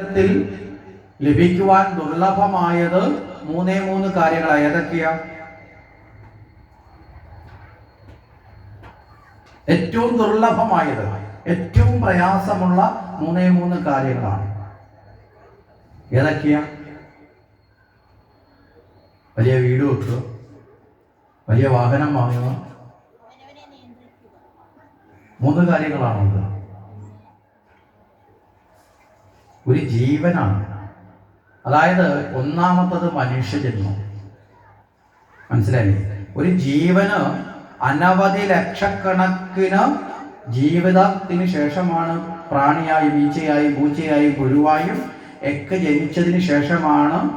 ജീവിതത്തിൽ ലഭിക്കുവാൻ ദുർലഭമായത് മൂന്നേ മൂന്ന് കാര്യങ്ങളാണ് ഏതൊക്കെയാ? ഏറ്റവും ദുർലഭമായത് ഏറ്റവും പ്രയാസമുള്ള മൂന്നേ മൂന്ന് കാര്യങ്ങളാണ്. ഏതൊക്കെയാ? വലിയ വീട് വെക്കുക വലിയ വാഹനം വാങ്ങുക. മൂന്ന് കാര്യങ്ങളാണുള്ളത്. ഒരു ജീവനാണ്. അതായത് ഒന്നാമത്തത് മനുഷ്യജന്മം. മനസ്സിലായി? ഒരു ജീവന് അനവധി ലക്ഷക്കണക്കിന് ജീവിതത്തിന് ശേഷമാണ് പ്രാണിയായും ഈച്ചയായും പൂച്ചയായും ഗുരുവായും ഒക്കെ ജനിച്ചതിന് ശേഷമാണ്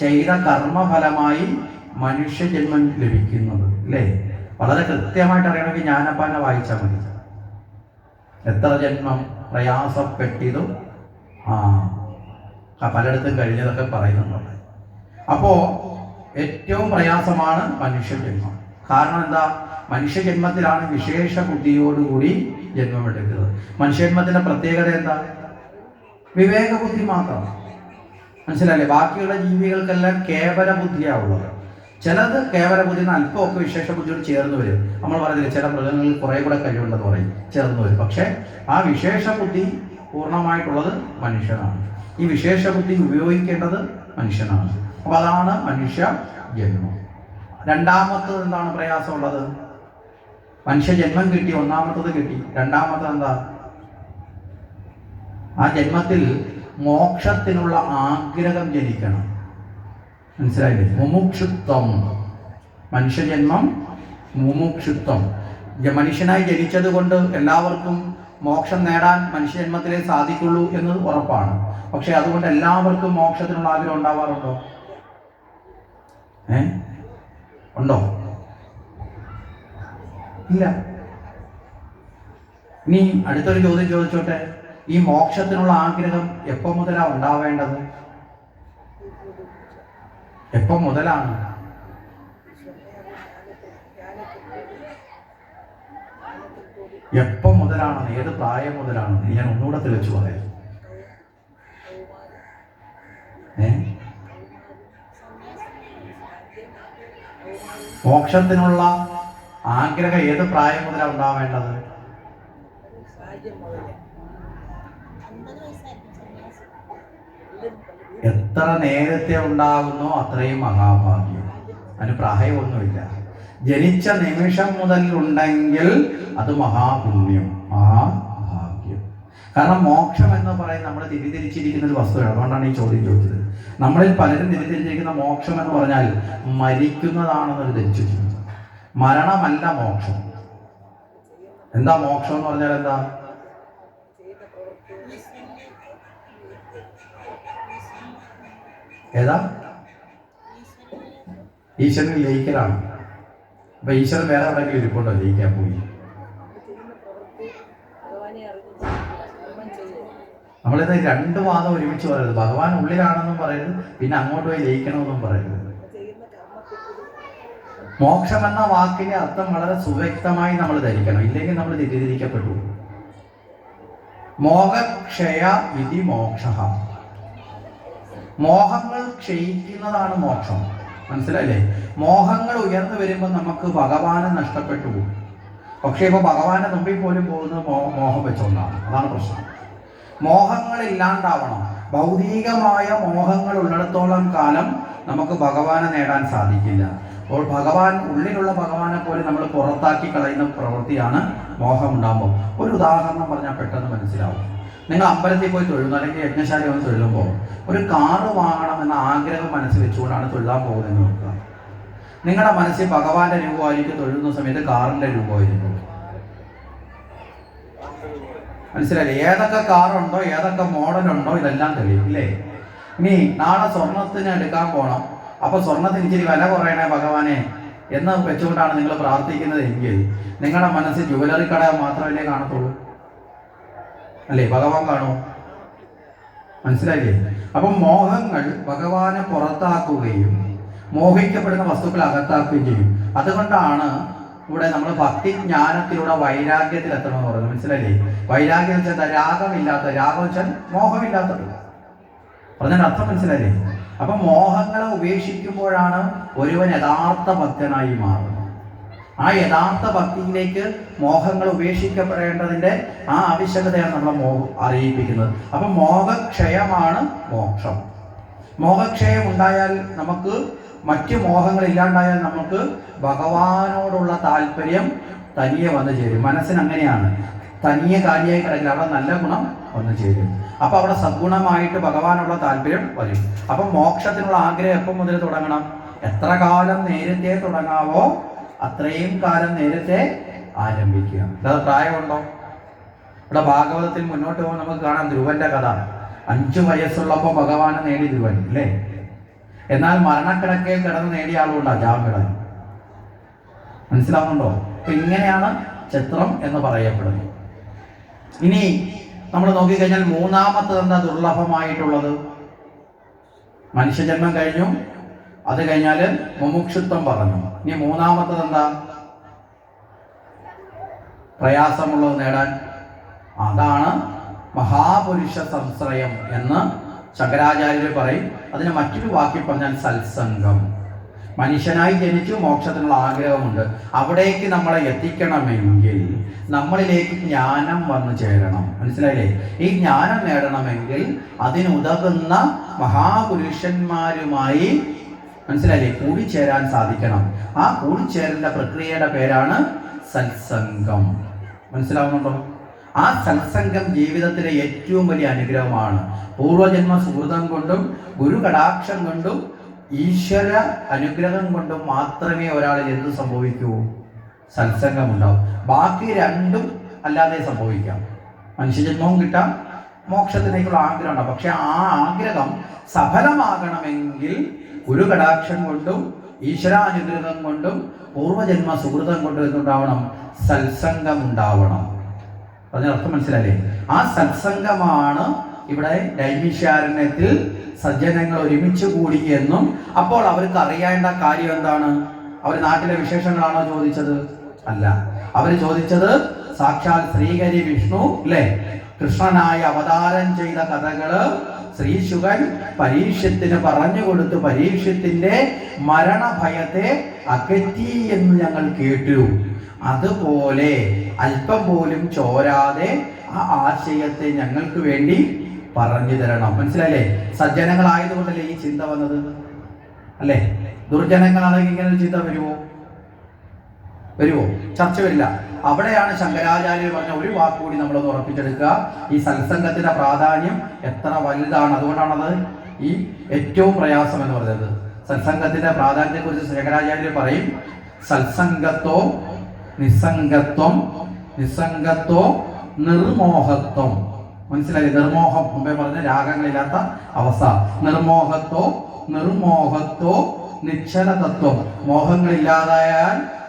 ചെയ്ത കർമ്മഫലമായി മനുഷ്യജന്മം ലഭിക്കുന്നത്. അല്ലേ? വളരെ കൃത്യമായിട്ട് അറിയണമെങ്കിൽ ജ്ഞാനപ്പാനെ വായിച്ചാൽ മതി. എത്ര ജന്മം പ്രയാസപ്പെട്ടിതും ആ. പലയിടത്തും കഴിഞ്ഞതൊക്കെ പറയുന്നുണ്ട്. അപ്പോ ഏറ്റവും പ്രയാസമാണ് മനുഷ്യജന്മം. കാരണം എന്താ? മനുഷ്യജന്മത്തിലാണ് വിശേഷ ബുദ്ധിയോടുകൂടി ജന്മമെടുക്കുന്നത്. മനുഷ്യജന്മത്തിന്റെ പ്രത്യേകത എന്താ? വിവേക ബുദ്ധി മാത്രം. മനസ്സിലായില്ലേ? ബാക്കിയുള്ള ജീവികൾക്കെല്ലാം കേവല ബുദ്ധിയാവുള്ളത് ചിലത് കേവല ബുദ്ധി അല്പമൊക്കെ വിശേഷ ബുദ്ധിയോട് ചേർന്ന് വരും. നമ്മൾ പറയുന്നില്ല ചില മൃഗങ്ങളിൽ കുറേ കൂടെ കഴിവുണ്ടെന്ന് പറയും. ചേർന്ന് വരും. പക്ഷെ ആ വിശേഷ ബുദ്ധി പൂർണമായിട്ടുള്ളത് മനുഷ്യനാണ്. ഈ വിശേഷ ബുദ്ധി ഉപയോഗിക്കേണ്ടത് മനുഷ്യനാണ്. അപ്പൊ അതാണ് മനുഷ്യ ജന്മം. രണ്ടാമത്തത് എന്താണ് പ്രയാസമുള്ളത്? മനുഷ്യ ജന്മം കിട്ടി ഒന്നാമത്തത് കിട്ടി. രണ്ടാമത്തത് എന്താ? ആ ജന്മത്തിൽ മോക്ഷത്തിനുള്ള ആഗ്രഹം ജനിക്കണം. മനസ്സിലായില്ലേ? മുമുക്ഷുത്വം. മനുഷ്യജന്മം മുമുക്ഷുത്വം. മനുഷ്യനായി ജനിച്ചത് കൊണ്ട് എല്ലാവർക്കും മോക്ഷം നേടാൻ മനുഷ്യജന്മത്തിലേ സാധിക്കുള്ളൂ എന്ന് ഉറപ്പാണ്. പക്ഷെ അതുകൊണ്ട് എല്ലാവർക്കും മോക്ഷത്തിനുള്ള ആഗ്രഹം ഉണ്ടാവാറുണ്ടോ? ഏ? ഉണ്ടോ? ഇല്ല. ഇനി അടുത്തൊരു ചോദ്യം ചോദിച്ചോട്ടെ. ഈ മോക്ഷത്തിനുള്ള ആഗ്രഹം എപ്പോ മുതലാ ഉണ്ടാവേണ്ടത്? എപ്പോ മുതലാണ്? എപ്പോ മുതലാണെന്ന് ഏത് പ്രായം മുതലാണെന്ന് ഞാൻ ഒന്നുകൂടെ തെളിച്ചു പറയാം. ഏ? മോക്ഷത്തിനുള്ള ആഗ്രഹം ഏത് പ്രായം മുതലാണ് ഉണ്ടാവേണ്ടത്? എത്ര നേരത്തെ ഉണ്ടാകുന്നോ അത്രയും മഹാഭാഗ്യം. അതിന് പ്രായമൊന്നുമില്ല. ജനിച്ച നിമിഷം മുതൽ ഉണ്ടെങ്കിൽ അത് മഹാപുണ്യം മഹാഭാഗ്യം. കാരണം മോക്ഷം എന്ന് പറയുന്നത് നമ്മൾ തിരിതിരിച്ചിരിക്കുന്ന ഒരു വസ്തുവാണ്. അതുകൊണ്ടാണ് ഈ ചോദ്യം ചോദിച്ചത്. നമ്മളിൽ പലരും തിരിതിരിച്ചിരിക്കുന്ന മോക്ഷം എന്ന് പറഞ്ഞാൽ മരിക്കുന്നതാണെന്നൊരു ധരിച്ചു. മരണമല്ല മോക്ഷം. എന്താ മോക്ഷം എന്ന് പറഞ്ഞാൽ എന്താ? ഏതാ? ഈശ്വരൻ ലയിക്കലാണ്. അപ്പൊ ഈശ്വരൻ വേറെ എവിടെയെങ്കിലും ഇരിപ്പുണ്ടോ? ജയിക്കാൻ പോയി. നമ്മളിത് രണ്ട് വാദം ഒരുമിച്ച് പറയരുത്. ഭഗവാൻ ഉള്ളിലാണെന്നും പറയരുത് പിന്നെ അങ്ങോട്ട് പോയി ജയിക്കണമെന്നും പറയരുത്. മോക്ഷം എന്ന വാക്കിന്റെ അർത്ഥം വളരെ സുവ്യക്തമായി നമ്മൾ ധരിക്കണം. ഇല്ലെങ്കിൽ നമ്മൾ തെറ്റിദ്ധരിക്കപ്പെട്ടു മോഹക്ഷയ വിധി മോക്ഷ മോഹങ്ങൾ ക്ഷയിക്കുന്നതാണ് മോക്ഷം. മനസ്സിലല്ലേ മോഹങ്ങൾ ഉയർന്നു വരുമ്പോൾ നമുക്ക് ഭഗവാനെ നഷ്ടപ്പെട്ടു പോകും. പക്ഷേ ഇപ്പൊ ഭഗവാനെ മുമ്പിൽ പോലും പോകുന്നത് മോ- മോഹം വെച്ചുകൊണ്ടാണ് അതാണ് പ്രശ്നം. മോഹങ്ങൾ ഇല്ലാണ്ടാവണം. ഭൗതികമായ മോഹങ്ങൾ ഉള്ളിടത്തോളം കാലം നമുക്ക് ഭഗവാനെ നേടാൻ സാധിക്കില്ല. അപ്പോൾ ഭഗവാൻ ഉള്ളിലുള്ള ഭഗവാനെ പോലെ നമ്മൾ പുറത്താക്കി കളയുന്ന പ്രവൃത്തിയാണ് മോഹം ഉണ്ടാകുമ്പോൾ ഒരു ഉദാഹരണം പറഞ്ഞാൽ പെട്ടെന്ന് മനസ്സിലാവും. നിങ്ങൾ അമ്പലത്തിൽ പോയി തൊഴുന്നു അല്ലെങ്കിൽ യജ്ഞശാല വന്ന് തൊഴുമ്പോൾ ഒരു കാറ് വാങ്ങണം എന്ന ആഗ്രഹം മനസ്സിൽ വെച്ചുകൊണ്ടാണ് തൊഴാൻ പോകുന്നത് നോക്കുക നിങ്ങളുടെ മനസ്സിൽ ഭഗവാന്റെ രൂപമായിരിക്കും തൊഴുന്ന സമയത്ത് കാറിന്റെ രൂപമായിരിക്കും. മനസ്സിലായില്ലേ? ഏതൊക്കെ കാറുണ്ടോ ഏതൊക്കെ മോഡലുണ്ടോ ഇതെല്ലാം തെളിയും ഇല്ലേ? ഇനി നാളെ സ്വർണത്തിന് എടുക്കാൻ പോണം. അപ്പൊ സ്വർണത്തിന് ഇച്ചിരി വില കുറയണേ ഭഗവാനെ എന്ന് വെച്ചുകൊണ്ടാണ് നിങ്ങൾ പ്രാർത്ഥിക്കുന്നത് എങ്കിൽ നിങ്ങളുടെ മനസ്സിൽ ജുവലറി കട മാത്രമല്ലേ കാണത്തുള്ളൂ. അല്ലേ? ഭഗവാൻ കാണോ മനസ്സിലായില്ലേ? അപ്പം മോഹങ്ങൾ ഭഗവാനെ പുറത്താക്കുകയും മോഹിക്കപ്പെടുന്ന വസ്തുക്കൾ അകത്താക്കുകയും ചെയ്യും. അതുകൊണ്ടാണ് ഇവിടെ നമ്മൾ ഭക്തി ജ്ഞാനത്തിലൂടെ വൈരാഗ്യത്തിൽ എത്തണമെന്ന് പറയുന്നത്. മനസ്സിലായില്ലേ? വൈരാഗ്യം വെച്ചാൽ എന്താ? രാഗമില്ലാത്ത രാഗം വെച്ചാൽ മോഹമില്ലാത്തത്. പറഞ്ഞതിന്റെ അർത്ഥം മനസ്സിലായില്ലേ? അപ്പൊ മോഹങ്ങളെ ഉപേക്ഷിക്കുമ്പോഴാണ് ഒരുവൻ യഥാർത്ഥ ഭക്തനായി മാറുന്നത്. ആ യഥാർത്ഥ ഭക്തിയിലേക്ക് മോഹങ്ങൾ ഉപേക്ഷിക്കപ്പെടേണ്ടതിന്റെ ആ ആവശ്യകതയാണ് നമ്മളെ മോ അറിയിപ്പിക്കുന്നത്. അപ്പൊ മോഹക്ഷയമാണ് മോക്ഷം. മോഹക്ഷയം ഉണ്ടായാൽ നമുക്ക് മറ്റു മോഹങ്ങൾ ഇല്ലാണ്ടായാൽ നമുക്ക് ഭഗവാനോടുള്ള താല്പര്യം തനിയെ വന്നു ചേരും. മനസ്സിന് അങ്ങനെയാണ് തനിയെ കാര്യമായി കിടക്കില്ല. അവിടെ നല്ല ഗുണം വന്നു ചേരും. അപ്പൊ അവിടെ സദ്ഗുണമായിട്ട് ഭഗവാനുള്ള താല്പര്യം വരും. അപ്പൊ മോക്ഷത്തിനുള്ള ആഗ്രഹം എപ്പം മുതൽ തുടങ്ങണം? എത്ര കാലം നേരത്തെ തുടങ്ങാവോ? അത്രയും കാലം നേരത്തെ ആരംഭിക്കുക. അല്ലാതെ പ്രായമുണ്ടോ? ഇവിടെ ഭാഗവതത്തിൽ മുന്നോട്ട് പോകുമ്പോൾ നമുക്ക് കാണാം ധ്രുവന്റെ കഥ. അഞ്ചു വയസ്സുള്ളപ്പോൾ ഭഗവാനെ നേടി ധ്രുവൻ അല്ലേ? എന്നാൽ മരണക്കിടക്കയിൽ കിടന്ന് നേടിയ ആളുകൊണ്ടാ ജാമിടൻ മനസ്സിലാവുന്നുണ്ടോ? അപ്പൊ ഇങ്ങനെയാണ് ചിത്രം എന്ന് പറയപ്പെടുന്നത്. ഇനി നമ്മൾ നോക്കിക്കഴിഞ്ഞാൽ മൂന്നാമത്തത് എന്താ ദുർലഭമായിട്ടുള്ളത്? മനുഷ്യജന്മം കഴിഞ്ഞു. അത് കഴിഞ്ഞാൽ മുമുക്ഷുത്വം പറഞ്ഞു. ഇനി മൂന്നാമത്തത് എന്താ? പ്രയാസമുള്ളത് നേടാൻ. അതാണ് മഹാപുരുഷ സംശ്രയം എന്ന് ശങ്കരാചാര്യർ പറയും. അതിന് മറ്റൊരു വാക്കി പറഞ്ഞാൽ സത്സംഗം. മനുഷ്യനായി ജനിച്ചു മോക്ഷത്തിനുള്ള ആഗ്രഹമുണ്ട്. അവിടേക്ക് നമ്മളെ എത്തിക്കണമെങ്കിൽ നമ്മളിലേക്ക് ജ്ഞാനം വന്നു ചേരണം. മനസ്സിലായില്ലേ? ഈ ജ്ഞാനം നേടണമെങ്കിൽ അതിനുതകുന്ന മഹാപുരുഷന്മാരുമായി മനസ്സിലായില്ലേ? കൂടിച്ചേരാൻ സാധിക്കണം. ആ കൂടിച്ചേരലിന്റെ പ്രക്രിയയുടെ പേരാണ് സത്സംഗം. മനസ്സിലാവുന്നുണ്ടോ? ആ സത്സംഗം ജീവിതത്തിലെ ഏറ്റവും വലിയ അനുഗ്രഹമാണ്. പൂർവജന്മ സുഹൃതം കൊണ്ടും ഗുരു കടാക്ഷം കൊണ്ടും ഈശ്വര അനുഗ്രഹം കൊണ്ടും മാത്രമേ ഒരാളിൽ എന്ത് സംഭവിക്കൂ? സത്സംഗം ഉണ്ടാവും. ബാക്കി രണ്ടും അല്ലാതെ സംഭവിക്കാം. മനുഷ്യജന്മവും കിട്ടാം മോക്ഷത്തിലേക്കുള്ള ആഗ്രഹം ഉണ്ടാവും. പക്ഷെ ആ ആഗ്രഹം സഫലമാകണമെങ്കിൽ ഗുരു കടാക്ഷം കൊണ്ടും ഈശ്വരാനുഗ്രഹം കൊണ്ടും പൂർവജന്മ സുഹൃതം കൊണ്ടും എന്തുണ്ടാവണം? സത്സംഗം ഉണ്ടാവണം അതിനർത്ഥം മനസ്സിലായില്ലേ? ആ സത്സംഗമാണ് ഇവിടെ നൈമിഷാരണ്യത്തിൽ സജ്ജനങ്ങൾ ഒരുമിച്ച് കൂടി എന്നും അപ്പോൾ അവർക്ക് അറിയേണ്ട കാര്യം എന്താണ്? അവർ നാട്ടിലെ വിശേഷങ്ങളാണോ ചോദിച്ചത്? അല്ല. അവർ ചോദിച്ചത് സാക്ഷാൽ ശ്രീഹരി വിഷ്ണു അല്ലേ? കൃഷ്ണനായി അവതാരം ചെയ്ത കഥകൾ ശ്രീശുകൻ പരീക്ഷത്തിന് പറഞ്ഞു കൊടുത്തു. പരീക്ഷത്തിന്റെ മരണഭയത്തെ അകറ്റി എന്ന് ഞങ്ങൾ കേട്ടു. അതുപോലെ അല്പം പോലും ചോരാതെ ആ ആശയത്തെ ഞങ്ങൾക്ക് വേണ്ടി പറഞ്ഞു തരണം. മനസ്സിലല്ലേ സജ്ജനങ്ങളായതുകൊണ്ടല്ലേ ഈ ചിന്ത വന്നത്? അല്ലേ? ദുർജനങ്ങളാണെങ്കിൽ ഇങ്ങനെ ഒരു ചിന്ത വരുമോ? വരുമോ? ചർച്ച വരില്ല. അവിടെയാണ് ശങ്കരാചാര്യർ പറഞ്ഞ ഒരു വാക്കുകൂടി നമ്മളൊന്ന് ഉറപ്പിച്ചെടുക്കുക. ഈ സത്സംഗത്തിന്റെ പ്രാധാന്യം എത്ര വലുതാണ്? അതുകൊണ്ടാണത് ഈ ഏറ്റവും പ്രയാസം എന്ന് പറയുന്നത് സത്സംഗത്തിന്റെ പ്രാധാന്യത്തെ കുറിച്ച് ശങ്കരാചാര്യർ പറയും സത്സംഗത്തോ നിസ്സംഗത്വം നിസ്സംഗത്വോ നിർമോഹത്വം. മനസ്സിലായി? നിർമോഹം. മുമ്പേ പറഞ്ഞ രാഗങ്ങളില്ലാത്ത അവസ്ഥ. നിർമോഹത്വോ നിർമോഹത്വോ നിശ്ചല തത്വം മോഹങ്ങളില്ലാതായാൽ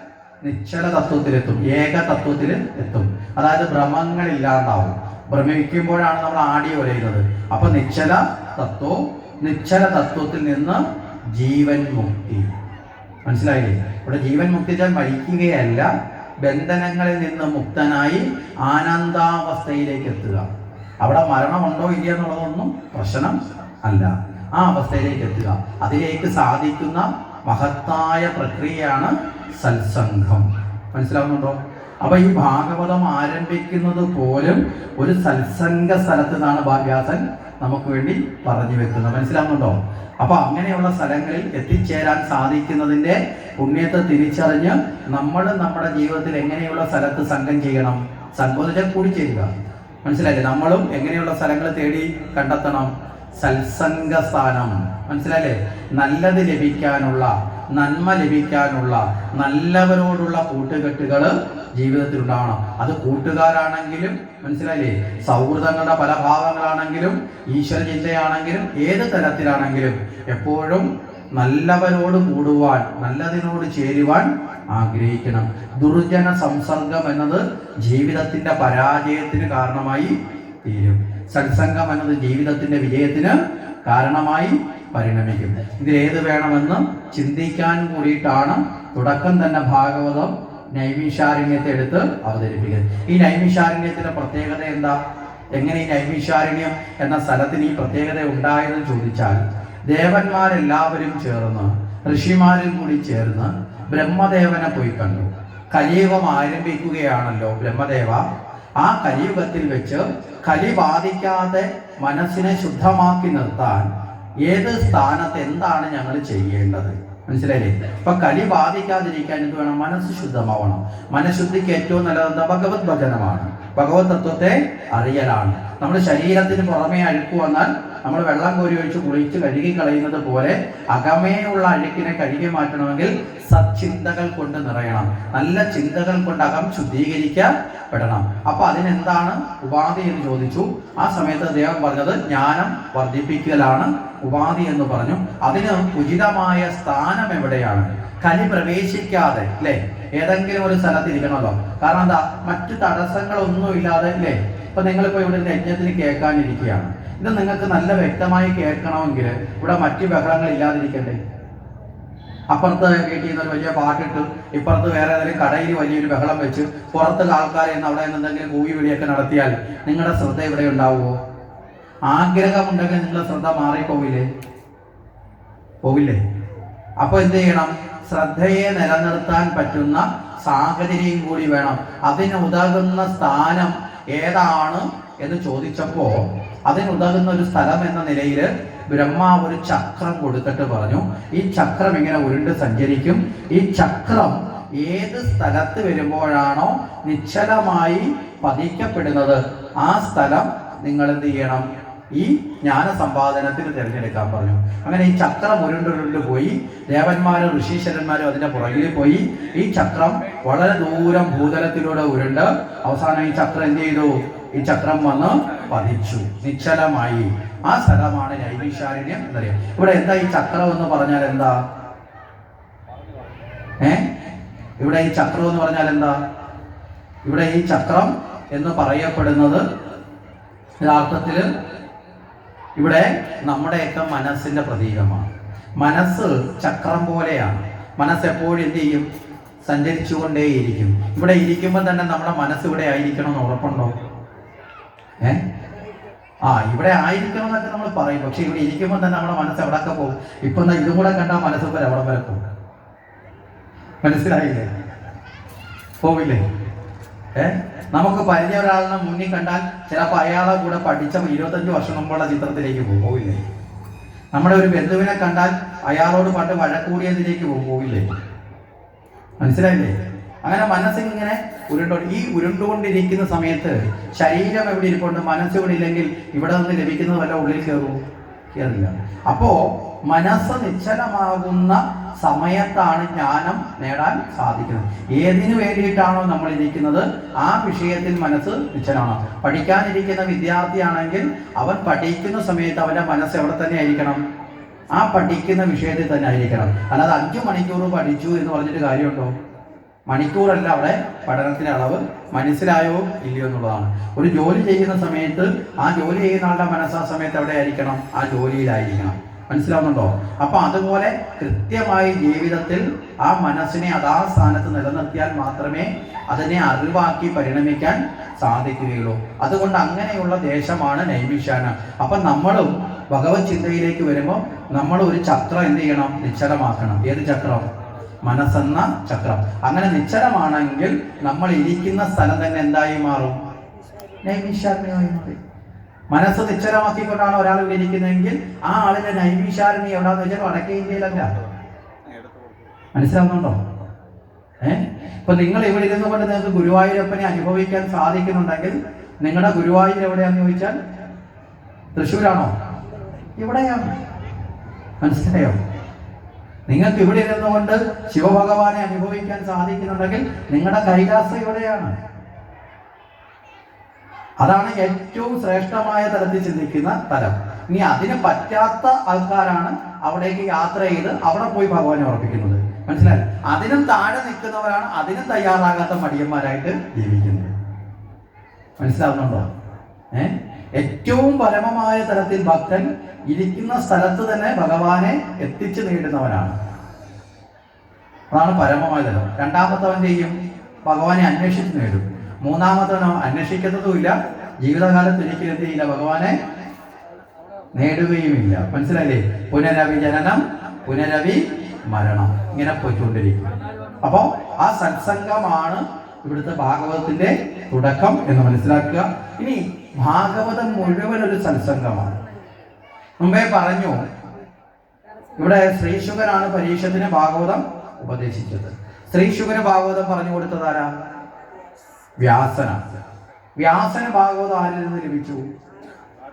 നിശ്ചല തത്വത്തിലെത്തും ഏക തത്വത്തിൽ എത്തും. അതായത് ഭ്രമങ്ങളില്ലാണ്ടാവും. ഭ്രമിക്കുമ്പോഴാണ് നമ്മൾ ആടി ഒരയുന്നത്. അപ്പൊ നിശ്ചല തത്വവും നിശ്ചല തത്വത്തിൽ നിന്ന് ജീവൻ മുക്തി. മനസ്സിലായില്ലേ? ഇവിടെ ജീവൻ മുക്തിച്ചാൽ മരിക്കുകയല്ല ബന്ധനങ്ങളിൽ നിന്ന് മുക്തനായി ആനന്ദാവസ്ഥയിലേക്ക് എത്തുക. അവിടെ മരണമുണ്ടോ ഇല്ല എന്നുള്ളതൊന്നും പ്രശ്നം അല്ല. ആ അവസ്ഥയിലേക്ക് എത്തുക. അതിലേക്ക് സാധിക്കുന്ന മഹത്തായ പ്രക്രിയയാണ് സത്സംഗം മനസ്സിലാവുന്നുണ്ടോ? അപ്പൊ ഈ ഭാഗവതം ആരംഭിക്കുന്നത് പോലും ഒരു സത്സംഗ സ്ഥലത്ത് നിന്നാണ് വ്യാസൻ നമുക്ക് വേണ്ടി പറഞ്ഞു വെക്കുന്നത്. മനസ്സിലാവുന്നുണ്ടോ? അപ്പൊ അങ്ങനെയുള്ള സ്ഥലങ്ങളിൽ എത്തിച്ചേരാൻ സാധിക്കുന്നതിന്റെ പുണ്യത്തെ തിരിച്ചറിഞ്ഞ് നമ്മൾ നമ്മുടെ ജീവിതത്തിൽ എങ്ങനെയുള്ള സ്ഥലത്ത് സംഘം ചെയ്യണം? സംഘം കൂടി ചെയ്യുക. മനസ്സിലായില്ലേ? നമ്മളും എങ്ങനെയുള്ള സ്ഥലങ്ങൾ തേടി കണ്ടെത്തണം? സത്സംഗ സ്ഥാനം. മനസ്സിലായില്ലേ? നല്ലത് ലഭിക്കാനുള്ള നന്മ ലഭിക്കാനുള്ള നല്ലവരോടുള്ള കൂട്ടുകെട്ടുകൾ ജീവിതത്തിൽ ഉണ്ടാവണം അത് കൂട്ടുകാരാണെങ്കിലും മനസ്സിലായില്ലേ? സൗഹൃദങ്ങളുടെ പല ഭാവങ്ങളാണെങ്കിലും ഈശ്വര ചിന്തയാണെങ്കിലും ഏത് തരത്തിലാണെങ്കിലും എപ്പോഴും നല്ലവരോട് കൂടുവാൻ നല്ലതിനോട് ചേരുവാൻ ആഗ്രഹിക്കണം. ദുർജന സംസർഗം എന്നത് ജീവിതത്തിന്റെ പരാജയത്തിന് കാരണമായി തീരും. സത്സംഗം എന്നത് ജീവിതത്തിന്റെ വിജയത്തിന് കാരണമായി പരിണമിക്കും ഇതിലേത് വേണമെന്നും ചിന്തിക്കാൻ കൂടിയിട്ടാണ് തുടക്കം തന്നെ ഭാഗവതം നൈമിഷാരണ്യത്തെ എടുത്ത് അവതരിപ്പിക്കുന്നത്. ഈ നൈമിഷാരണ്യത്തിന്റെ പ്രത്യേകത എന്താ? എങ്ങനെ ഈ നൈമിഷാരണ്യം എന്ന സ്ഥലത്തിന് ഈ പ്രത്യേകത ഉണ്ടായതെന്ന് ചോദിച്ചാൽ ദേവന്മാരെല്ലാവരും ചേർന്ന് ഋഷിമാരും കൂടി ചേർന്ന് ബ്രഹ്മദേവനെ പോയി കണ്ടു. കലിയുഗം ആരംഭിക്കുകയാണല്ലോ ബ്രഹ്മദേവ. ആ കലിയുഗത്തിൽ വെച്ച് കലി ബാധിക്കാതെ മനസ്സിനെ ശുദ്ധമാക്കി നിർത്താൻ ഏത് സ്ഥാനത്ത് എന്താണ് ഞങ്ങൾ ചെയ്യേണ്ടത്? മനസ്സിലായില്ലേ? ഇപ്പൊ കലി ബാധിക്കാതിരിക്കാൻ എന്ത് വേണം? മനസ്സ് ശുദ്ധമാവണം. മനഃശുദ്ധിക്ക് ഏറ്റവും നല്ലത് ഭഗവത് ഭജനമാണ്. ഭഗവത് തത്വത്തെ അറിയലാണ്. നമ്മുടെ ശരീരത്തിന് പുറമേ അഴുക്ക് വന്നാൽ നമ്മൾ വെള്ളം കോരി ഒഴിച്ച് കുളിച്ച് കഴുകി കളയുന്നത് പോലെ അകമേയുള്ള അഴുക്കിനെ കഴുകി മാറ്റണമെങ്കിൽ സച്ചിന്തകൾ കൊണ്ട് നിറയണം. നല്ല ചിന്തകൾ കൊണ്ട് അകം ശുദ്ധീകരിക്കപ്പെടണം. അപ്പൊ അതിനെന്താണ് ഉപാധി എന്ന് ചോദിച്ചു. ആ സമയത്ത് അദ്ദേഹം പറഞ്ഞത് ജ്ഞാനം വർദ്ധിപ്പിക്കലാണ് ഉപാധി എന്ന് പറഞ്ഞു. അതിന് ഉചിതമായ സ്ഥാനം എവിടെയാണ്? കലി പ്രവേശിക്കാതെ അല്ലേ? ഏതെങ്കിലും ഒരു സ്ഥലത്ത് ഇരിക്കണമല്ലോ കാരണം എന്താ? മറ്റു തടസ്സങ്ങളൊന്നും ഇല്ലാതെ അല്ലേ? ഇപ്പൊ നിങ്ങളിപ്പോ ഇവിടെ യജ്ഞത്തിന് കേൾക്കാനിരിക്കുകയാണ്. ഇത് നിങ്ങൾക്ക് നല്ല വ്യക്തമായി കേൾക്കണമെങ്കിൽ ഇവിടെ മറ്റു ബഹളങ്ങൾ ഇല്ലാതിരിക്കണ്ടേ. അപ്പുറത്ത് വീട്ടിൽ നിന്ന് വലിയ പാട്ടിട്ട് ഇപ്പുറത്ത് വേറെ ഏതെങ്കിലും കടയിൽ വലിയൊരു ബഹളം വെച്ച്. പുറത്ത് ആൾക്കാരെ നിന്ന് അവിടെ നിന്ന് എന്തെങ്കിലും കൂവി വിളിയൊക്കെ നടത്തിയാൽ നിങ്ങളുടെ ശ്രദ്ധ ഇവിടെ ഉണ്ടാവുമോ? ആഗ്രഹമുണ്ടെങ്കിൽ നിങ്ങളുടെ ശ്രദ്ധ മാറിപ്പോവില്ലേ? പോവില്ലേ? അപ്പൊ എന്ത് ചെയ്യണം? ശ്രദ്ധയെ നിലനിർത്താൻ പറ്റുന്ന സാഹചര്യം കൂടി വേണം. അതിന് ഉതകുന്ന സ്ഥാനം ഏതാണ് എന്ന് ചോദിച്ചപ്പോ അതിനുതകുന്ന ഒരു സ്ഥലം എന്ന നിലയിൽ ബ്രഹ്മാവ് ഒരു ചക്രം കൊടുത്തിട്ട് പറഞ്ഞു. ഈ ചക്രം ഇങ്ങനെ ഉരുണ്ട് സഞ്ചരിക്കും. ഈ ചക്രം ഏത് സ്ഥലത്ത് വരുമ്പോഴാണോ നിശ്ചലമായി പതിക്കപ്പെടുന്നത്? ആ സ്ഥലം നിങ്ങൾ എന്ത് ചെയ്യണം? ഈ ജ്ഞാന സമ്പാദനത്തിന് തിരഞ്ഞെടുക്കാൻ പറഞ്ഞു. അങ്ങനെ ഈ ചക്രം ഉരുണ്ടുരുണ്ട് പോയി. ദേവന്മാരും ഋഷീശ്വരന്മാരും അതിന്റെ പുറകിൽ പോയി. ഈ ചക്രം വളരെ ദൂരം ഭൂതലത്തിലൂടെ ഉരുണ്ട്. അവസാനം ഈ ചക്രം എന്ത് ചെയ്തു? ഈ ചക്രം വന്ന് പതിച്ചു. നിശ്ചലമായി. ആ സ്ഥലമാണ് നൈമിഷാരണ്യം എന്നറിയാം. ഇവിടെ എന്താ ഈ ചക്രം എന്ന് പറഞ്ഞാൽ എന്താ? ഏ? ഇവിടെ ഈ ചക്രം എന്ന് പറഞ്ഞാൽ എന്താ? ഇവിടെ ഈ ചക്രം എന്ന് പറയപ്പെടുന്നത് യഥാർത്ഥത്തിൽ ഇവിടെ നമ്മുടെയൊക്കെ മനസ്സിന്റെ പ്രതീകമാണ്. മനസ്സ് ചക്രം പോലെയാണ്. മനസ്സ് എപ്പോഴും എന്ത് ചെയ്യും? സഞ്ചരിച്ചുകൊണ്ടേയിരിക്കും. ഇവിടെ ഇരിക്കുമ്പോൾ തന്നെ നമ്മുടെ മനസ്സ് ഇവിടെ ആയിരിക്കണം എന്ന് ഉറപ്പുണ്ടോ? ഏ? ആ ഇവിടെ ആയിരിക്കണം എന്നൊക്കെ നമ്മൾ പറയും. പക്ഷെ ഇവിടെ ഇരിക്കുമ്പോൾ തന്നെ നമ്മുടെ മനസ്സ് എവിടെയൊക്കെ പോകും. ഇപ്പൊ എന്നാ ഇതും കൂടെ കണ്ടാൽ മനസ്സ് പോലെ എവിടെ വരെ പോകും. മനസ്സിലായില്ലേ? പോവില്ലേ? ഏ? നമുക്ക് പരിചയ ഒരാളിനെ മുന്നിൽ കണ്ടാൽ ചിലപ്പോൾ അയാളെ കൂടെ പഠിച്ച ഇരുപത്തഞ്ച് വർഷം മുമ്പുള്ള ചിത്രത്തിലേക്ക് പോകും. പോവില്ലേ? നമ്മുടെ ഒരു ബന്ധുവിനെ കണ്ടാൽ അയാളോട് പണ്ട് വഴക്കൂടിയതിലേക്ക് പോകും. പോവില്ലേ? മനസ്സിലായില്ലേ? അങ്ങനെ മനസ്സിങ്ങനെ ഉരുണ്ടോ ഈ ഉരുണ്ടുകൊണ്ടിരിക്കുന്ന സമയത്ത് ശരീരം എവിടെ ഇരിപ്പുണ്ട്? മനസ്സ് ഇവിടെ നിന്ന് ലഭിക്കുന്നത് വല്ല ഉള്ളിൽ കയറും കയറില്ല. അപ്പോ മനസ്സ് നിശ്ചലമാകുന്ന സമയത്താണ് ജ്ഞാനം നേടാൻ സാധിക്കുന്നത്. ഏതിനു വേണ്ടിയിട്ടാണോ നമ്മൾ ഇരിക്കുന്നത്? ആ വിഷയത്തിൽ മനസ്സ് നിശ്ചലമാണ്. പഠിക്കാനിരിക്കുന്ന വിദ്യാർത്ഥിയാണെങ്കിൽ അവൻ പഠിക്കുന്ന സമയത്ത് അവന്റെ മനസ്സ് എവിടെ തന്നെ ആയിരിക്കണം? ആ പഠിക്കുന്ന വിഷയത്തിൽ തന്നെ ആയിരിക്കണം. അല്ലാതെ അഞ്ചു മണിക്കൂർ പഠിച്ചു എന്ന് പറഞ്ഞിട്ട് കാര്യമുണ്ടോ? മണിക്കൂറല്ല അവിടെ പഠനത്തിന്റെ അളവ്. മനസ്സിലായോ ഇല്ലയോ എന്നുള്ളതാണ്. ഒരു ജോലി ചെയ്യുന്ന സമയത്ത് ആ ജോലി ചെയ്യുന്ന ആളുടെ മനസ്സ് ആ സമയത്ത് എവിടെ ആയിരിക്കണം ആ ജോലിയിലായിരിക്കണം. മനസ്സിലാവുന്നുണ്ടോ? അപ്പൊ അതുപോലെ കൃത്യമായി ജീവിതത്തിൽ ആ മനസ്സിനെ അതാ സ്ഥാനത്ത് നിലനിർത്തിയാൽ മാത്രമേ അതിനെ അറിവാക്കി പരിണമിക്കാൻ സാധിക്കുകയുള്ളൂ. അതുകൊണ്ട് അങ്ങനെയുള്ള ദേശമാണ് നൈമിഷാന. അപ്പൊ നമ്മളും ഭഗവത് ചിന്തയിലേക്ക് വരുമ്പോൾ നമ്മൾ ഒരു ചക്രം എന്ത് ചെയ്യണം? നിശ്ചലമാക്കണം. ഏത് ചക്രം മനസ്സെന്ന ചക്രം. അങ്ങനെ നിശ്ചലമാണെങ്കിൽ നമ്മൾ ഇരിക്കുന്ന സ്ഥലം തന്നെ എന്തായി മാറും? നൈമിഷാരണ്യമായി മാറി മനസ്സ് നിശ്ചലമാക്കിക്കൊണ്ടാണ് ഒരാൾ ഇവിടെ ഇരിക്കുന്നതെങ്കിൽ ആ ആളിന്റെ നൈമിഷാരണി എവിടാന്ന് വെച്ചാൽ വടക്കേ ഇന്ത്യയിലല്ല. മനസ്സിലാവുന്നുണ്ടോ? ഏ? ഇപ്പൊ നിങ്ങൾ ഇവിടെ ഇരുന്നു കൊണ്ട് നിങ്ങൾക്ക് ഗുരുവായൂരപ്പനെ അനുഭവിക്കാൻ സാധിക്കുന്നുണ്ടെങ്കിൽ നിങ്ങളുടെ ഗുരുവായൂർ എവിടെയാന്ന് ചോദിച്ചാൽ തൃശ്ശൂരാണോ? ഇവിടെയാണ്. മനസ്സിലായോ? നിങ്ങൾക്ക് ഇവിടെ ഇരുന്നുകൊണ്ട് ശിവഭഗവാനെ അനുഭവിക്കാൻ സാധിക്കുന്നുണ്ടെങ്കിൽ നിങ്ങളുടെ കൈലാസ ഇവിടെയാണ്. അതാണ് ഏറ്റവും ശ്രേഷ്ഠമായ തലത്തിൽ ചിന്തിക്കുന്ന തലം. ഇനി അതിന് പറ്റാത്ത ആൾക്കാരാണ് അവിടേക്ക് യാത്ര ചെയ്ത് അവിടെ പോയി ഭഗവാനെ ഉറപ്പിക്കുന്നത്. മനസ്സിലായി? അതിനും താഴെ നിൽക്കുന്നവരാണ് അതിനും തയ്യാറാകാത്ത മടിയന്മാരായിട്ട് ജീവിക്കുന്നത്. മനസ്സിലാവുന്നുണ്ടോ? ഏ? ഏറ്റവും പരമമായ തലത്തിൽ ഭക്തൻ ഇരിക്കുന്ന സ്ഥലത്ത് തന്നെ ഭഗവാനെ എത്തിച്ചു നേടുന്നവനാണ്. അതാണ് പരമമായ തലം. രണ്ടാമത്തവൻ ചെയ്യും? ഭഗവാനെ അന്വേഷിച്ച് നേടും. മൂന്നാമത്തവനോ അന്വേഷിക്കുന്നതുമില്ല. ജീവിതകാലത്ത് ഒരിക്കലും ചെയ്യില്ല? ഭഗവാനെ നേടുകയുമില്ല. മനസ്സിലായില്ലേ? പുനരവി ജനനം പുനരവി മരണം. ഇങ്ങനെ പോയിക്കൊണ്ടിരിക്കും. അപ്പോൾ ആ സത്സംഗമാണ് ഇവിടുത്തെ ഭാഗവതത്തിന്റെ തുടക്കം എന്ന് മനസ്സിലാക്കുക. ഇനി ഭാഗവതം മുഴുവൻ ഒരു സത്സംഗമാണ്. മുമ്പേ പറഞ്ഞു ഇവിടെ ശ്രീശുഖനാണ് പരീക്ഷത്തിന് ഭാഗവതം ഉപദേശിച്ചത്. ശ്രീശുഖന് ഭാഗവതം പറഞ്ഞു കൊടുത്തത് ആരാ? വ്യാസന വ്യാസന് ഭാഗവതം ആരിൽ നിന്ന് ലഭിച്ചു?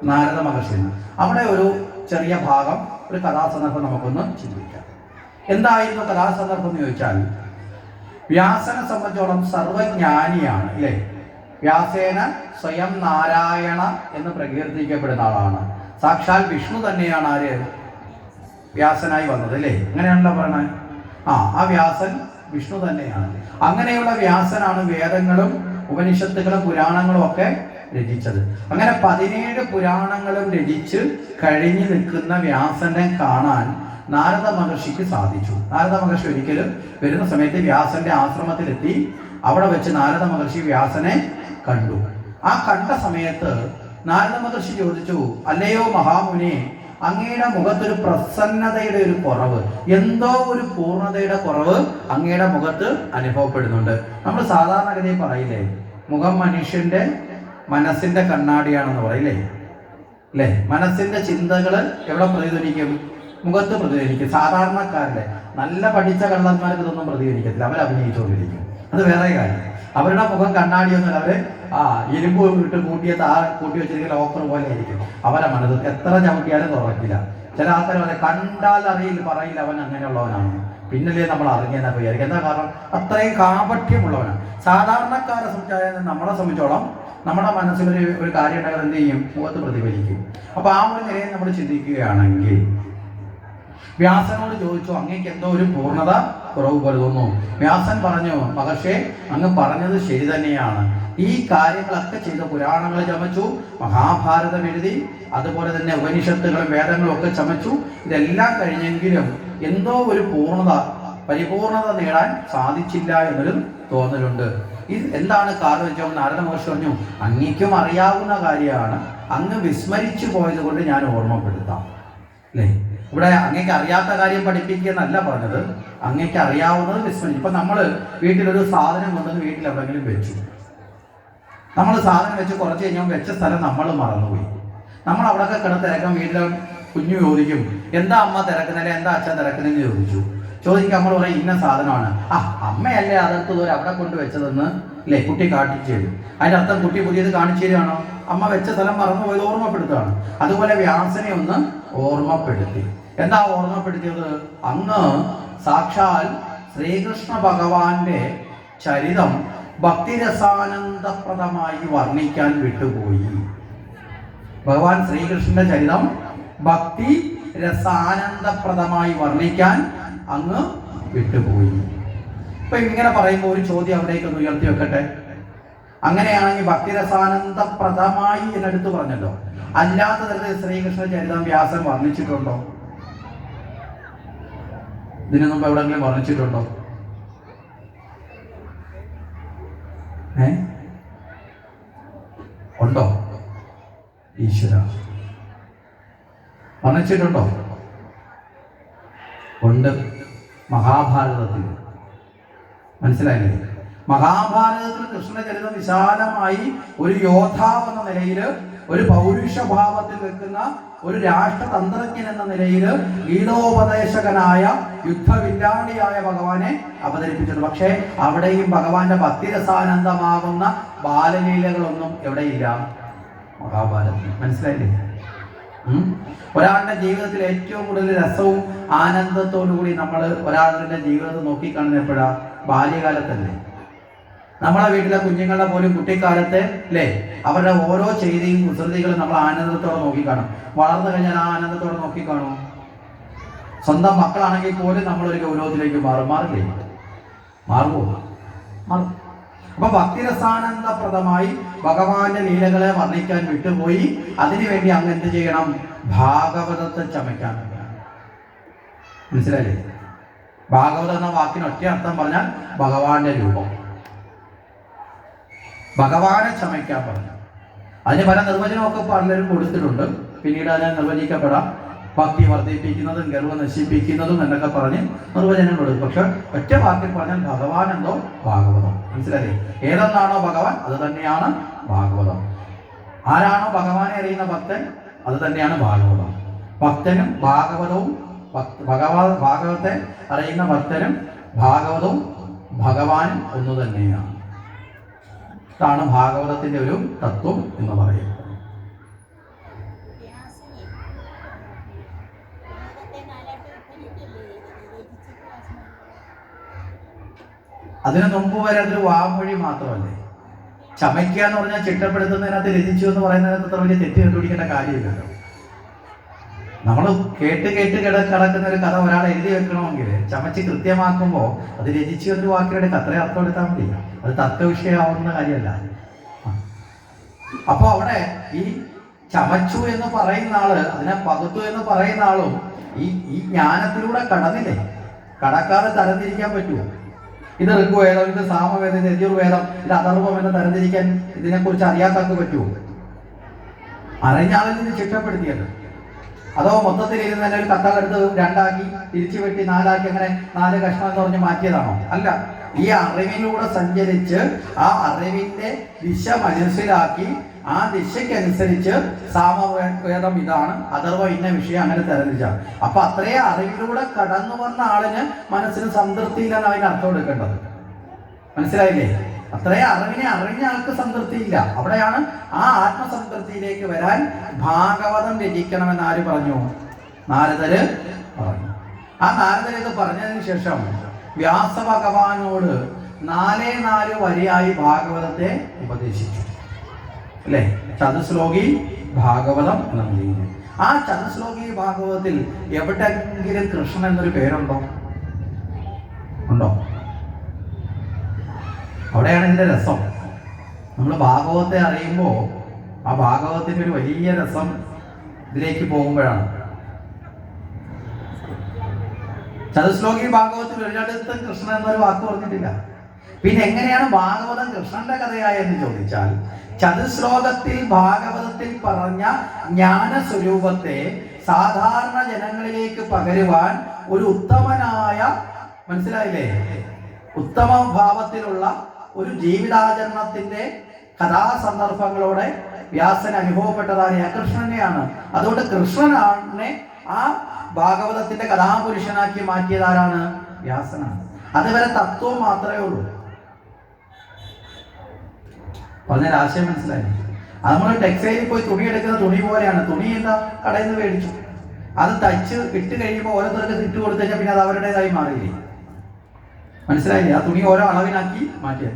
നാരദ മഹർഷി അവിടെ ഒരു ചെറിയ ഭാഗം ഒരു കഥാസന്ദർഭം നമുക്കൊന്ന് ചിന്തിക്കാം. എന്തായിരുന്നു കഥാസന്ദർഭം എന്ന് ചോദിച്ചാൽ വ്യാസനെ സംബന്ധിച്ചോളം സർവജ്ഞാനിയാണ് അല്ലേ? വ്യാസേന സ്വയം നാരായണ എന്ന് പ്രകീർത്തിക്കപ്പെടുന്ന ആളാണ്. സാക്ഷാൽ വിഷ്ണു തന്നെയാണ് ആര്? വ്യാസനായി വന്നത് അല്ലേ? അങ്ങനെയാണല്ലോ പറഞ്ഞത് ആ ആ വ്യാസൻ വിഷ്ണു തന്നെയാണ്. അങ്ങനെയുള്ള വ്യാസനാണ് വേദങ്ങളും ഉപനിഷത്തുകളും പുരാണങ്ങളും ഒക്കെ രചിച്ചത്. അങ്ങനെ പതിനേഴ് പുരാണങ്ങളും രചിച്ച് കഴിഞ്ഞു നിൽക്കുന്ന വ്യാസനെ കാണാൻ നാരദ മഹർഷിക്ക് സാധിച്ചു. നാരദ മഹർഷി ഒരിക്കലും വരുന്ന സമയത്ത് വ്യാസന്റെ ആശ്രമത്തിലെത്തി അവിടെ വെച്ച് നാരദ മഹർഷി വ്യാസനെ കണ്ടു. ആ കണ്ട സമയത്ത് നാരദ മഹർഷി ചോദിച്ചു അല്ലയോ മഹാമുനി അങ്ങയുടെ മുഖത്തൊരു പ്രസന്നതയുടെ ഒരു കുറവ് എന്തോ ഒരു പൂർണതയുടെ കുറവ് അങ്ങയുടെ മുഖത്ത് അനുഭവപ്പെടുന്നുണ്ട്. നമ്മൾ സാധാരണഗതിയിൽ പറയില്ലേ മുഖം മനുഷ്യന്റെ മനസ്സിന്റെ കണ്ണാടിയാണെന്ന് പറയില്ലേ? അല്ലേ മനസ്സിന്റെ ചിന്തകൾ എവിടെ പ്രതിധ്വനിക്കും? മുഖത്ത് പ്രതിധ്വനിക്കും. സാധാരണക്കാരുടെ നല്ല പഠിച്ച കള്ളന്മാർക്ക് ഇതൊന്നും പ്രതികരിക്കത്തില്ല അവർ അഭിനയിച്ചുകൊണ്ടിരിക്കും അത് വേറെ കാര്യം. അവരുടെ മുഖം കണ്ണാടിയൊന്നും അവർ ആ ഇരുമ്പ് ഇട്ട് കൂട്ടിയ താ കൂട്ടി വെച്ചിരിക്കുന്ന ലോക്കർ പോലെ ആയിരിക്കും. അവരെ മനസ്സ് എത്ര ചവിട്ടിയാലും തുറക്കില്ല. ചില ആൾക്കാർ അവരെ കണ്ടാൽ അറിയില്ല പറയില്ല അവൻ അങ്ങനെയുള്ളവനാണ്. പിന്നല്ലേ നമ്മൾ അറിഞ്ഞാൽ വിചാരിക്കും എന്താ കാരണം? അത്രയും കാപഠ്യമുള്ളവനാണ് സാധാരണക്കാരെ സംബന്ധിച്ചാൽ നമ്മളെ സംബന്ധിച്ചോളം നമ്മുടെ മനസ്സിലൊരു ഒരു കാര്യം ഉണ്ടായാൽ എന്ത് ചെയ്യും? മുഖത്ത് പ്രതിഫലിക്കും. അപ്പൊ ആ ഒരു നിലയിൽ നമ്മൾ ചിന്തിക്കുകയാണെങ്കിൽ വ്യാസനോട് ചോദിച്ചു അങ്ങേക്ക് എന്തോ ഒരു പൂർണത കുറവ് തോന്നുന്നു? വ്യാസൻ പറഞ്ഞു മഹർഷേ അങ്ങ് പറഞ്ഞത് ശരി തന്നെയാണ്. ഈ കാര്യങ്ങളൊക്കെ ചെയ്ത പുരാണങ്ങൾ ചമച്ചു മഹാഭാരതം എഴുതി അതുപോലെ തന്നെ ഉപനിഷത്തുകളും വേദങ്ങളും ഒക്കെ ചമച്ചു. ഇതെല്ലാം കഴിഞ്ഞെങ്കിലും എന്തോ ഒരു പൂർണത പരിപൂർണത നേടാൻ സാധിച്ചില്ല എന്നൊരു തോന്നലുണ്ട്. ഇത് എന്താണ് കാരണം വെച്ചാൽ നാരദ മഹർഷി പറഞ്ഞു അങ്ങേക്കും അറിയാവുന്ന കാര്യമാണ്. അങ്ങ് വിസ്മരിച്ചു പോയത് കൊണ്ട് ഞാൻ ഓർമ്മപ്പെടുത്താം. അല്ലേ? ഇവിടെ അങ്ങേക്ക് അറിയാത്ത കാര്യം പഠിപ്പിക്കുക എന്നല്ല പറഞ്ഞത്. അങ്ങേക്ക് അറിയാവുന്നത് വിസ്മരിക്കും ഇപ്പൊ നമ്മൾ വീട്ടിലൊരു സാധനം കൊണ്ടുവന്ന് വീട്ടിൽ എവിടെങ്കിലും വെച്ചു. നമ്മൾ സാധനം വെച്ച് കുറച്ച് കഴിഞ്ഞാൽ വെച്ച സ്ഥലം നമ്മൾ മറന്നുപോയി. നമ്മൾ അവിടെയൊക്കെ കിടന്ന് തിരക്കാൻ വീട്ടിലെ കുഞ്ഞു ചോദിക്കും എന്താ അമ്മ തിരക്കുന്നില്ല? എന്താ അച്ഛൻ തിരക്കുന്നതെന്ന് ചോദിച്ചു. ചോദിക്കുക നമ്മൾ പറയും ഇന്ന സാധനമാണ്. ആ അമ്മയല്ലേ അതെടുത്തത്? ഒരു അവിടെ കൊണ്ട് വെച്ചതെന്ന്? അല്ലെ കുട്ടി കാട്ടിച്ചു തരും. അതിന്റെ അർത്ഥം കുട്ടി പുതിയത് കാണിച്ചു തരികയാണോ അമ്മ വെച്ച സ്ഥലം മറന്നുപോയത് ഓർമ്മപ്പെടുത്തുകയാണ് അതുപോലെ വ്യാസനെ ഒന്ന് ഓർമ്മപ്പെടുത്തി. എന്താ ഓർമ്മപ്പെടുത്തിയത്? അങ്ങ് സാക്ഷാൽ ശ്രീകൃഷ്ണ ഭഗവാന്റെ ചരിതം ഭക്തിരസാനന്ദപ്രദമായി വർണിക്കാൻ വിട്ടുപോയി. ഭഗവാൻ ശ്രീകൃഷ്ണന്റെ ചരിതം ഭക്തി രസാനന്ദപ്രദമായി വർണിക്കാൻ അങ്ങ് വിട്ടുപോയി. ഇപ്പൊ ഇങ്ങനെ പറയുമ്പോൾ ഒരു ചോദ്യം അവിടേക്ക് ഒന്ന് ഉയർത്തി വെക്കട്ടെ. അങ്ങനെയാണെങ്കിൽ ഭക്തിരസാനന്ദപ്രദമായി എന്നെടുത്ത് പറഞ്ഞല്ലോ. അല്ലാത്ത തരത്തിൽ ശ്രീകൃഷ്ണ ചരിതം വ്യാസൻ വർണിച്ചിട്ടുണ്ടോ? ഇതിനു മുമ്പ് എവിടെങ്കിലും വർണിച്ചിട്ടുണ്ടോ? ഏ? ഉണ്ടോ? ഈശ്വര. വർണിച്ചിട്ടുണ്ടോ? ഉണ്ട്. മഹാഭാരതത്തിൽ. മനസ്സിലായില്ലേ? മഹാഭാരതത്തിൽ കൃഷ്ണചരിതം വിശാലമായി ഒരു യോദ്ധാവ് എന്ന നിലയിൽ ഒരു പൗരുഷഭാവത്തിൽ നിൽക്കുന്ന ഒരു രാഷ്ട്രതന്ത്രജ്ഞൻ എന്ന നിലയിൽ ഗീതോപദേശകനായ യുദ്ധവില്ലാളിയായ ഭഗവാനെ അവതരിപ്പിച്ചത്. പക്ഷേ അവിടെയും ഭഗവാന്റെ ഭക്തിരസാനന്ദമാകുന്ന ബാലലീലകളൊന്നും എവിടെയില്ല. മഹാഭാരതത്തിൽ. മനസ്സിലായില്ലേ? ഒരാളുടെ ജീവിതത്തിൽ ഏറ്റവും കൂടുതൽ രസവും ആനന്ദത്തോടു കൂടി നമ്മൾ ഒരാളുടെ ജീവിതത്തെ നോക്കിക്കാണുന്ന എപ്പോഴാ? ബാല്യകാലത്തല്ലേ. നമ്മളെ വീട്ടിലെ കുഞ്ഞുങ്ങളുടെ പോലും കുട്ടിക്കാലത്തെ അല്ലേ അവരുടെ ഓരോ ചെയ്തിയും കുസൃതികളും നമ്മൾ ആനന്ദത്തോടെ നോക്കിക്കാണും. വളർന്നു കഴിഞ്ഞാൽ ആ ആനന്ദത്തോടെ നോക്കിക്കാണും സ്വന്തം മക്കളാണെങ്കിൽ പോലും നമ്മളൊരു ഗൗരവത്തിലേക്ക് മാറും. മാറില്ലേ? മാറുമോ? മാറും. അപ്പൊ ഭക്തിരസാനന്ദപ്രദമായി ഭഗവാന്റെ ലീലകളെ വർണിക്കാൻ വിട്ടുപോയി. അതിനുവേണ്ടി അങ്ങ് എന്ത് ചെയ്യണം? ഭാഗവതത്തെ ചമയ്ക്കാൻ മനസ്സിലായില്ലേ? ഭാഗവതം എന്ന വാക്കിന് ഒറ്റ അർത്ഥം പറഞ്ഞാൽ ഭഗവാന്റെ രൂപം. ഭഗവാനെ ചമയ്ക്കാൻ പറഞ്ഞു. അതിന് പല നിർവചനമൊക്കെ പലരും കൊടുത്തിട്ടുണ്ട്. പിന്നീട് അതിനെ നിർവചിക്കപ്പെടാം. ഭക്തി വർദ്ധിപ്പിക്കുന്നതും ഗർവ നശിപ്പിക്കുന്നതും എന്നൊക്കെ പറഞ്ഞ് നിർവചനങ്ങളുണ്ട് പക്ഷെ ഒറ്റ വാക്കിൽ പറഞ്ഞാൽ ഭഗവാൻ എന്തോ? ഭാഗവതം. മനസ്സിലായി ഏതെന്നാണോ ഭഗവാൻ അത് തന്നെയാണ് ഭാഗവതം. ആരാണോ ഭഗവാനെ അറിയുന്ന ഭക്തൻ അത് തന്നെയാണ് ഭാഗവതം. ഭക്തനും ഭാഗവതവും ഭഗവാ ഭാഗവത്തെ അറിയുന്ന ഭക്തനും ഭാഗവതവും ഭഗവാനും ഒന്നു തന്നെയാണ്. ഇതാണ് ഭാഗവതത്തിന്റെ ഒരു തത്വം എന്ന് പറയുന്നത് വ്യാസനെ ഭാരതത്തെ നാലായിട്ട് വിഭജിക്കല്ലേ ചെയ്തത്? രചിച്ചത് വ്യാസനാണ്. അതിനു മുമ്പ് വരെ അതൊരു വാമൊഴി മാത്രമല്ലേ? ചമയ്ക്കുക എന്ന് പറഞ്ഞാൽ ചിട്ടപ്പെടുത്തുന്നതിനകത്ത് രചിച്ചു എന്ന് പറയുന്നതിനകത്ത് അത്ര വലിയ തെറ്റ് കണ്ടുപിടിക്കേണ്ട കാര്യമില്ലല്ലോ. നമ്മൾ കേട്ട് കേട്ട് കിട കിടക്കുന്ന ഒരു കഥ ഒരാൾ എഴുതി വെക്കണമെങ്കിൽ ചമച്ച് കൃത്യമാക്കുമ്പോൾ അത് രചിച്ചു എന്നൊരു വാക്കിലെടുക്കുക അത്രയും അർത്ഥം എടുത്താൽ മതി. അത് തത്വവിഷയമാവുന്ന കാര്യമല്ല. അപ്പോൾ അവിടെ ഈ ചമച്ചു എന്ന് പറയുന്ന ആൾ അതിനെ പകുത്തു എന്ന് പറയുന്ന ആളും ഈ ഈ ജ്ഞാനത്തിലൂടെ കടന്നില്ലേ? കടക്കാതെ തരംതിരിക്കാൻ പറ്റുമോ? ഇത് ഋഗ്വേദം ഇത് സാമവേദം ഇത് യജുർവേദം ഇത് അഥർവം എന്ന് തരംതിരിക്കാൻ ഇതിനെക്കുറിച്ച് അറിയാത്തവർക്ക് പറ്റുമോ? അറിഞ്ഞാലും ഇത് ചിട്ടപ്പെടുത്തിയത് അതോ മൊത്തത്തിൽ ഇരുന്ന് തന്നെ ഒരു കത്തകെടുത്ത് രണ്ടാക്കി തിരിച്ചു വെട്ടി നാലാക്കി അങ്ങനെ നാല് കഷ്ണം എന്ന് പറഞ്ഞ് മാറ്റിയതാണോ? അല്ല. ഈ അറിവിലൂടെ സഞ്ചരിച്ച് ആ അറിവിന്റെ ദിശ മനസ്സിലാക്കി ആ ദിശയ്ക്കനുസരിച്ച് സാമവേദം ഇതാണ്. അഥർവ ഇന്ന വിഷയം അങ്ങനെ തരംതിരിച്ച. അപ്പൊ അത്രയും അറിവിലൂടെ കടന്നു വന്ന ആളിന് മനസ്സിന് സംതൃപ്തിയില്ലെന്ന് അതിന് അർത്ഥം എടുക്കേണ്ടത് മനസ്സിലായില്ലേ? അത്രയും അറിവിനെ അറിഞ്ഞ ആൾക്ക് സംതൃപ്തി ഇല്ല. അവിടെയാണ് ആ ആത്മസംതൃപ്തിയിലേക്ക് വരാൻ ഭാഗവതം രചിക്കണമെന്ന് ആര് പറഞ്ഞു? നാരദര് പറഞ്ഞു. ആ നാരദർ ഇത് പറഞ്ഞതിന് ശേഷം വ്യാസ ഭഗവാനോട് നാലേ നാല് വരിയായി ഭാഗവതത്തെ ഉപദേശിച്ചു. അല്ലേ? ചതുശ്ലോകി ഭാഗവതം എന്നാണ് ചെയ്യുന്നത് ആ ചതുശ്ലോകി ഭാഗവതത്തിൽ എവിടെങ്കിലും കൃഷ്ണൻ എന്നൊരു പേരുണ്ടോ? ഉണ്ടോ? അവിടെയാണ് ഇതിന്റെ രസം. നമ്മൾ ഭാഗവത്തെ അറിയുമ്പോൾ ആ ഭാഗവത്തിന്റെ ഒരു വലിയ രസം ഇതിലേക്ക് പോകുമ്പോഴാണ്. ചതുശ്ലോകി ഭാഗവത്തിൽ ഒരിടത്ത് കൃഷ്ണൻ എന്നൊരു വാക്ക് പറഞ്ഞിട്ടില്ല. പിന്നെ എങ്ങനെയാണ് ഭാഗവതം കൃഷ്ണന്റെ കഥയായെന്ന് ചോദിച്ചാൽ ചതുശ്ലോകത്തിൽ ഭാഗവതത്തിൽ പറഞ്ഞ ജ്ഞാന സ്വരൂപത്തെ സാധാരണ ജനങ്ങളിലേക്ക് പകരുവാൻ ഒരു ഉത്തമനായ മനസ്സിലായില്ലേ? ഉത്തമ ഭാവത്തിലുള്ള ഒരു ജീവിതാചരണത്തിന്റെ കഥാസന്ദർഭങ്ങളോടെ വ്യാസൻ അനുഭവപ്പെട്ടതായ കൃഷ്ണനെയാണ്. അതുകൊണ്ട് കൃഷ്ണനെ ആ ഭാഗവതത്തിന്റെ കഥാപുരുഷനാക്കി മാറ്റിയതാരാണ്? വ്യാസനാണ്. അതുവരെ തത്വം മാത്രമേ ഉള്ളൂ. പറഞ്ഞ ആശയം മനസ്സിലായി. അത് നമ്മൾ ടെക്സ്റ്റൈലിൽ പോയി തുണി എടുക്കുന്ന തുണി പോലെയാണ്. തുണി എന്താ കടയിൽ നിന്ന് മേടിച്ചു. അത് തയ്ച്ച് ഇട്ട് കഴിയുമ്പോൾ ഓരോരുത്തർക്ക് ഇട്ട് കൊടുത്തു കഴിഞ്ഞാൽ പിന്നെ അത് അവരുടേതായി മാറിയില്ലേ? മനസ്സിലായില്ലേ? ആ തുണി ഓരോ അളവിനാക്കി മാറ്റിയത്.